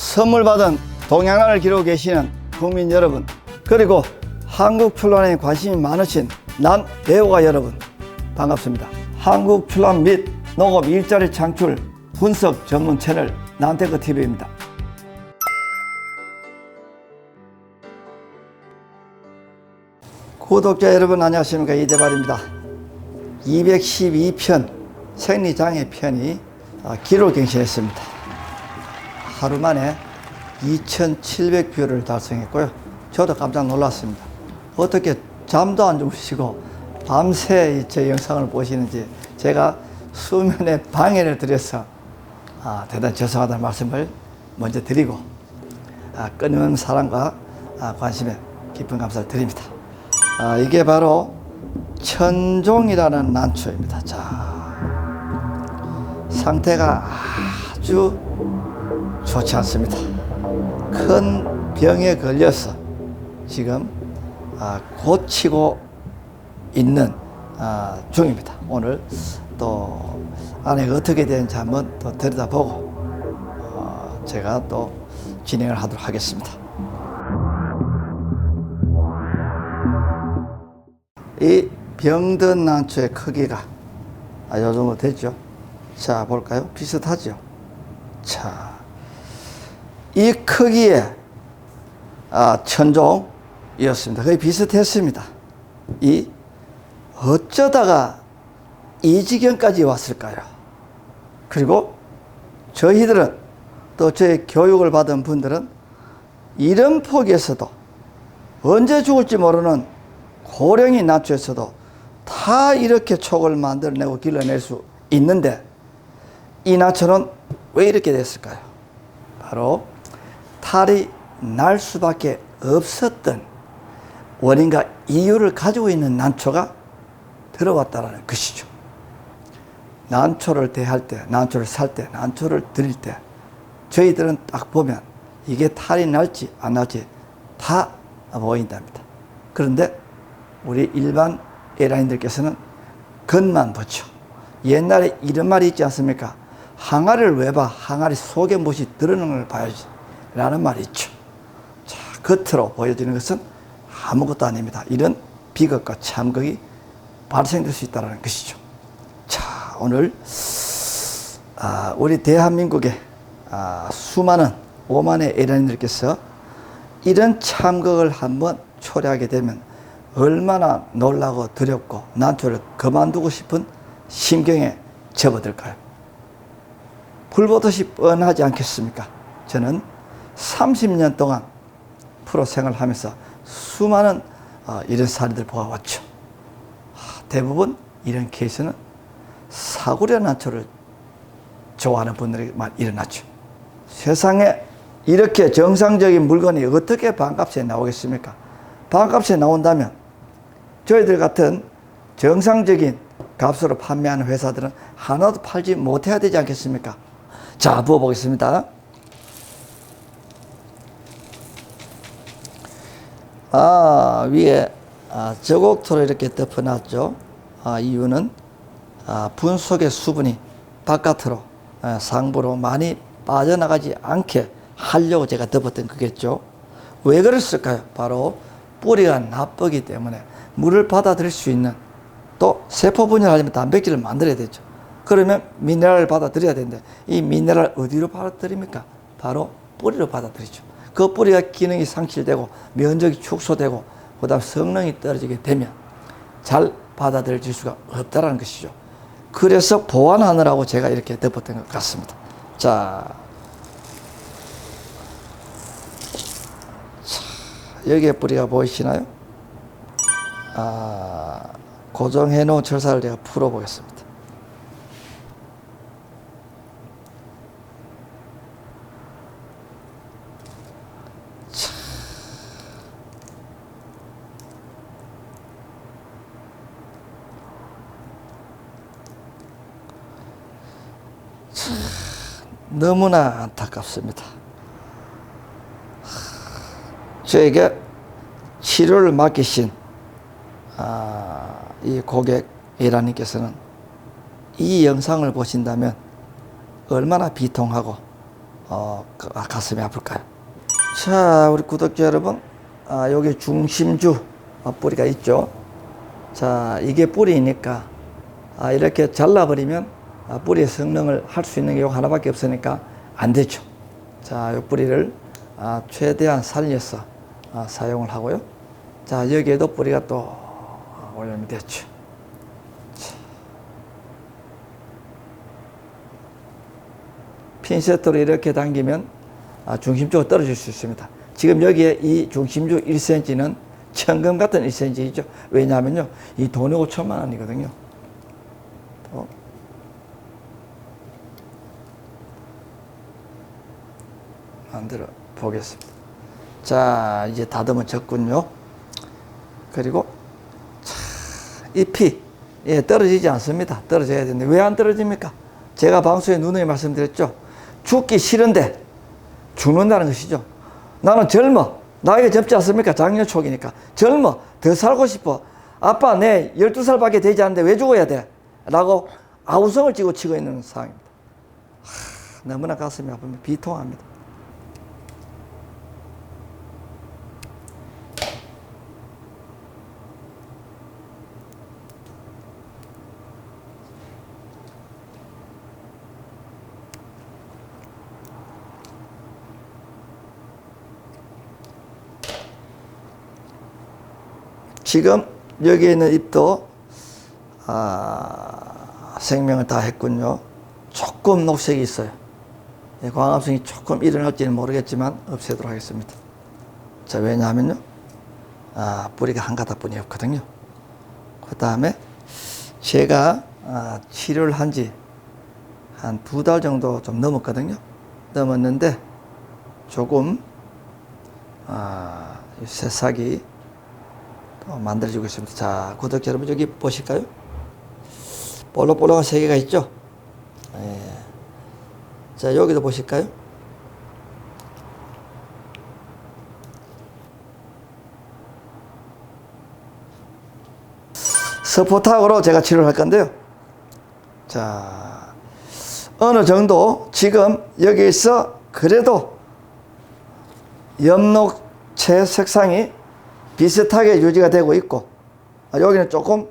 선물 받은 동양화를 기르고 계시는 국민 여러분 그리고 한국 출란에 관심이 많으신 난 배우가 여러분 반갑습니다. 한국 출란 및 농업 일자리 창출 분석 전문 채널 난테크 TV입니다. 구독자 여러분 안녕하십니까 이대발입니다. 212편 생리장애 편이 아, 기록 갱신했습니다. 하루 만에 2,700뷰를 달성했고요. 저도 깜짝 놀랐습니다. 어떻게 잠도 안 주무시고 밤새 제 영상을 보시는지 제가 수면에 방해를 드려서 아, 대단히 죄송하다는 말씀을 먼저 드리고 아, 끊임없는 사랑과 아, 관심에 깊은 감사를 드립니다. 아, 이게 바로 천종이라는 난초입니다. 자, 상태가 아주 좋지 않습니다. 큰 병에 걸려서 지금 아, 고치고 있는 아, 중입니다. 오늘 또 안에 어떻게 되는지 한번 또 들여다보고 어, 제가 또 진행을 하도록 하겠습니다. 이 병든 난초의 크기가 아, 요 정도 되죠. 자, 볼까요? 비슷하죠. 자, 이 크기의 아, 천종이었습니다. 거의 비슷했습니다. 이 어쩌다가 이 지경까지 왔을까요? 그리고 저희들은 또 저희 교육을 받은 분들은 이런 폭에서도 언제 죽을지 모르는 고령이 난초에서도 다 이렇게 촉을 만들어내고 길러낼 수 있는데 이 난초는 왜 이렇게 됐을까요? 바로 탈이 날 수밖에 없었던 원인과 이유를 가지고 있는 난초가 들어왔다는 것이죠. 난초를 대할 때, 난초를 살 때, 난초를 드릴 때 저희들은 딱 보면 이게 탈이 날지 안 날지 다 보인답니다. 그런데 우리 일반 에라인들께서는 겉만 보죠. 옛날에 이런 말이 있지 않습니까? 항아리를 왜 봐? 항아리 속에 무엇이 들어있는 걸 봐야지. 라는 말이 있죠. 자, 겉으로 보여지는 것은 아무것도 아닙니다. 이런 비극과 참극이 발생될 수 있다는 것이죠. 자, 오늘, 아, 우리 대한민국의 아, 수많은 오만의 에란인들께서 이런 참극을 한번 초래하게 되면 얼마나 놀라고 두렵고 난초를 그만두고 싶은 심경에 접어들까요? 불보듯이 뻔하지 않겠습니까? 저는 30년 동안 프로 생활하면서 수많은 어, 이런 사례들 보아왔죠. 하, 대부분 이런 케이스는 사구려 난초를 좋아하는 분들에게만 일어났죠. 세상에 이렇게 정상적인 물건이 어떻게 반값에 나오겠습니까? 반값에 나온다면 저희들 같은 정상적인 값으로 판매하는 회사들은 하나도 팔지 못해야 되지 않겠습니까? 자, 부어보겠습니다. 아, 위에 아, 저곡토로 이렇게 덮어놨죠. 아, 이유는 아, 분 속의 수분이 바깥으로 아, 상부로 많이 빠져나가지 않게 하려고 제가 덮었던 거겠죠. 왜 그랬을까요? 바로 뿌리가 나쁘기 때문에 물을 받아들일 수 있는 또 세포 분열하려면 단백질을 만들어야 되죠. 그러면 미네랄을 받아들여야 되는데 이 미네랄 어디로 받아들입니까? 바로 뿌리로 받아들이죠. 그 뿌리가 기능이 상실되고 면적이 축소되고 그다음 성능이 떨어지게 되면 잘 받아들여질 수가 없다라는 것이죠. 그래서 보완하느라고 제가 이렇게 덮었던 것 같습니다. 자, 자 여기에 뿌리가 보이시나요? 아, 고정해 놓은 철사를 제가 풀어 보겠습니다. 너무나 안타깝습니다. 저에게 치료를 맡기신 아, 이 고객 이라님께서는 이 영상을 보신다면 얼마나 비통하고 어, 가- 가슴이 아플까요? 자, 우리 구독자 여러분, 아, 여기 중심주 어, 뿌리가 있죠. 자, 이게 뿌리니까 아, 이렇게 잘라버리면 아, 뿌리의 성능을 할 수 있는 게요 하나밖에 없으니까 안 되죠. 자, 이 뿌리를 아, 최대한 살려서 아, 사용을 하고요. 자, 여기에도 뿌리가 또 아, 올리면 됐죠. 자. 핀셋으로 이렇게 당기면 아, 중심주가 떨어질 수 있습니다. 지금 여기에 이 중심주 1cm는 천금 같은 1cm이죠. 왜냐하면요, 이 돈이 5천만 원이거든요. 또 만들어 보겠습니다. 자, 이제 다듬어 졌군요. 그리고 자, 잎이 예, 떨어지지 않습니다. 떨어져야 되는데 왜 안 떨어집니까? 제가 방송에 누누이 말씀드렸죠. 죽기 싫은데 죽는다는 것이죠. 나는 젊어. 나이가 젊지 않습니까? 작년 초기니까. 젊어. 더 살고 싶어. 아빠, 내 12살밖에 되지 않는데 왜 죽어야 돼? 라고 아우성을 쥐고 치고 있는 상황입니다. 하, 너무나 가슴이 아픕니다. 비통합니다. 지금 여기 있는 잎도 아, 생명을 다 했군요. 조금 녹색이 있어요. 예, 광합성이 조금 일어날지는 모르겠지만 없애도록 하겠습니다. 자, 왜냐하면요. 아, 뿌리가 한 가닥뿐이 없거든요. 그 다음에 제가 아, 치료를 한 지 한 두 달 정도 좀 넘었거든요. 넘었는데 조금 아, 이 새싹이 또 만들어지고 있습니다. 자, 구독자 여러분 여기 보실까요? 볼록볼록한 세 개가 있죠? 예. 자, 여기도 보실까요? 서포탁으로 제가 치료를 할 건데요. 자, 어느 정도 지금 여기서 그래도 엽록체 색상이 비슷하게 유지가 되고 있고 아, 여기는 조금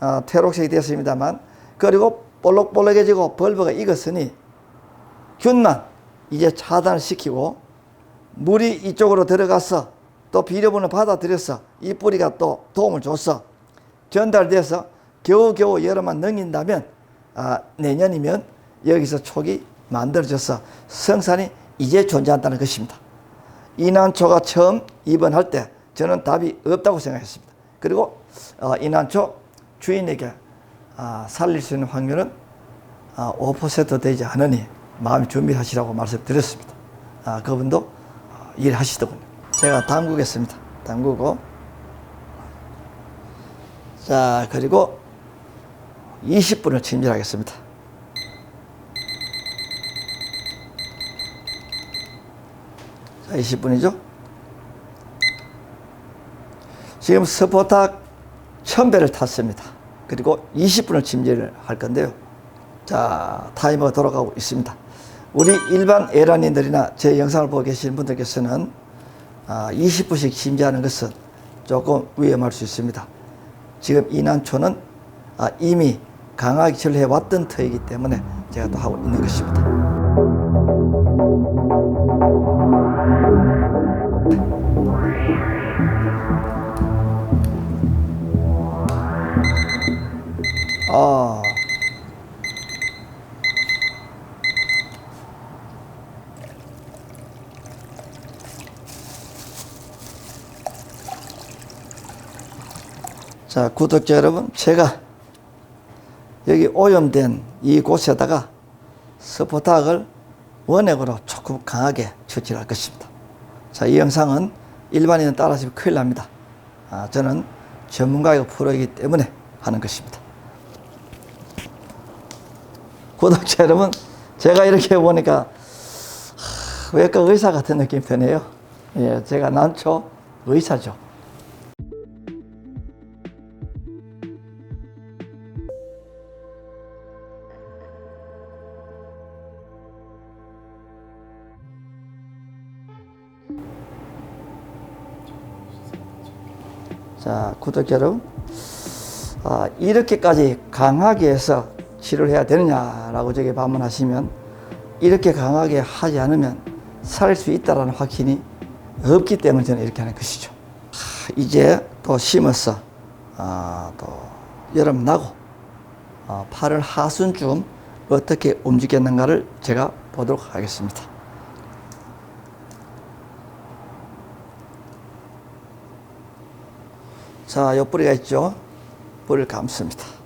어, 퇴록색이 됐습니다만 그리고 볼록볼록해지고 벌브가 익었으니 균만 이제 차단을 시키고 물이 이쪽으로 들어가서 또 비료분을 받아들여서 이 뿌리가 또 도움을 줬어 전달돼서 겨우겨우 여름만 넘긴다면 아, 내년이면 여기서 촉이 만들어져서 성산이 이제 존재한다는 것입니다. 이난초가 처음 입원할 때 저는 답이 없다고 생각했습니다. 그리고 어, 이난초 주인에게 아, 살릴 수 있는 확률은 아, 5% 되지 않으니 마음 준비하시라고 말씀드렸습니다. 아, 그분도 어, 일하시더군요. 제가 담그겠습니다. 담그고 자 그리고 20분을 침질하겠습니다. 자 20분이죠. 지금 스포탁 1000배를 탔습니다. 그리고 20분을 침질을 할 건데요. 자, 타이머가 돌아가고 있습니다. 우리 일반 애란인들이나 제 영상을 보고 계시는 분들께서는 아, 20분씩 침지하는 것은 조금 위험할 수 있습니다. 지금 이난초는 아, 이미 강하게 치료해 왔던 터이기 때문에 제가 또 하고 있는 것입니다. 아, 자, 구독자 여러분, 제가 여기 오염된 이 곳에다가 스포탁을 원액으로 조금 강하게 처치를 할 것입니다. 자, 이 영상은 일반인은 따라하시면 큰일 납니다. 아, 저는 전문가이고 프로이기 때문에 하는 것입니다. 구독자 여러분, 제가 이렇게 보니까 하, 외과 의사 같은 느낌이 드네요. 예, 제가 난초 의사죠. 자, 구독자 여러분. 아, 이렇게까지 강하게 해서 치료를 해야 되느냐라고 저게 반문하시면 이렇게 강하게 하지 않으면 살 수 있다라는 확신이 없기 때문에 저는 이렇게 하는 것이죠. 하, 이제 또 심어서 아, 또 여름 나고 어, 8월 하순쯤 어떻게 움직였는가를 제가 보도록 하겠습니다. 자, 요 뿌리가 있죠. 뿌리를 감습니다.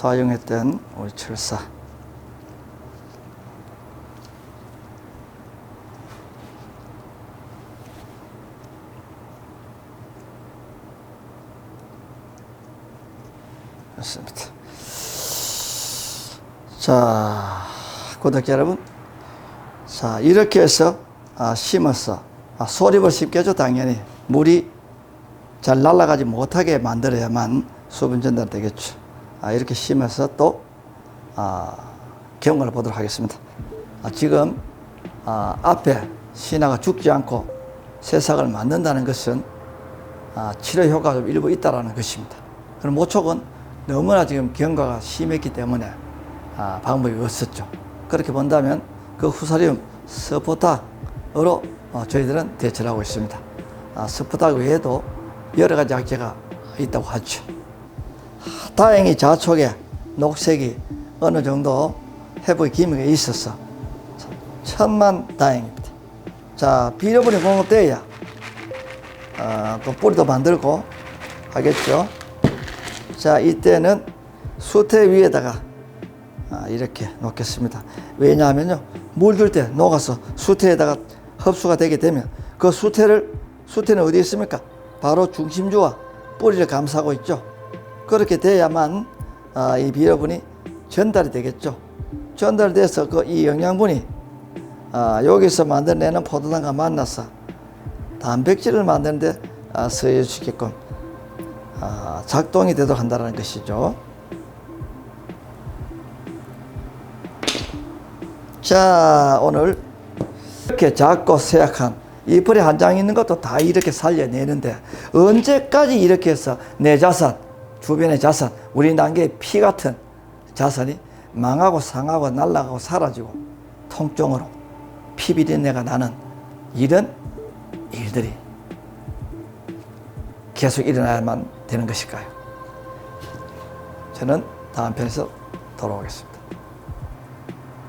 사용했던 우리 철사. 그렇습니다. 자, 구독자 여러분. 자, 이렇게 해서 아, 심어서 아, 소립을 쉽게 죠 당연히. 물이 잘 날아가지 못하게 만들어야만 수분 전달 되겠죠. 아, 이렇게 심어서 또 아, 경과를 보도록 하겠습니다. 아, 지금 아, 앞에 신화가 죽지 않고 새싹을 만든다는 것은 아, 치료 효과가 좀 일부 있다라는 것입니다. 그럼 모촉은 너무나 지금 경과가 심했기 때문에 아, 방법이 없었죠. 그렇게 본다면 그 후사리움 스포탁으로 어, 저희들은 대처를 하고 있습니다. 아, 스포탁 외에도 여러 가지 약재가 있다고 하죠. 아, 다행히 자촉에 녹색이 어느 정도 회복의 기미가 있어서 천만 다행입니다. 자, 비료분이 공급돼야 어, 또 뿌리도 만들고 하겠죠. 자, 이때는 수태 위에다가 아, 이렇게 놓겠습니다. 왜냐하면요, 물들 때 녹아서 수태에다가 흡수가 되게 되면 그 수태를, 수태는 어디 있습니까? 바로 중심주와 뿌리를 감싸고 있죠. 그렇게 돼야만 아, 이 비료분이 전달이 되겠죠. 전달돼서 그 이 영양분이 아, 여기서 만들어내는 포도당과 만나서 단백질을 만드는데 아, 쓰여주게끔 아, 작동이 되도록 한다는 것이죠. 자, 오늘 이렇게 작고 쇠약한 이 풀에 한장 있는 것도 다 이렇게 살려내는데 언제까지 이렇게 해서 내 자산, 주변의 자산, 우리 단계의 피 같은 자산이 망하고 상하고 날아가고 사라지고 통증으로 피비린내가 나는 이런 일들이 계속 일어나야만 되는 것일까요? 저는 다음 편에서 돌아오겠습니다.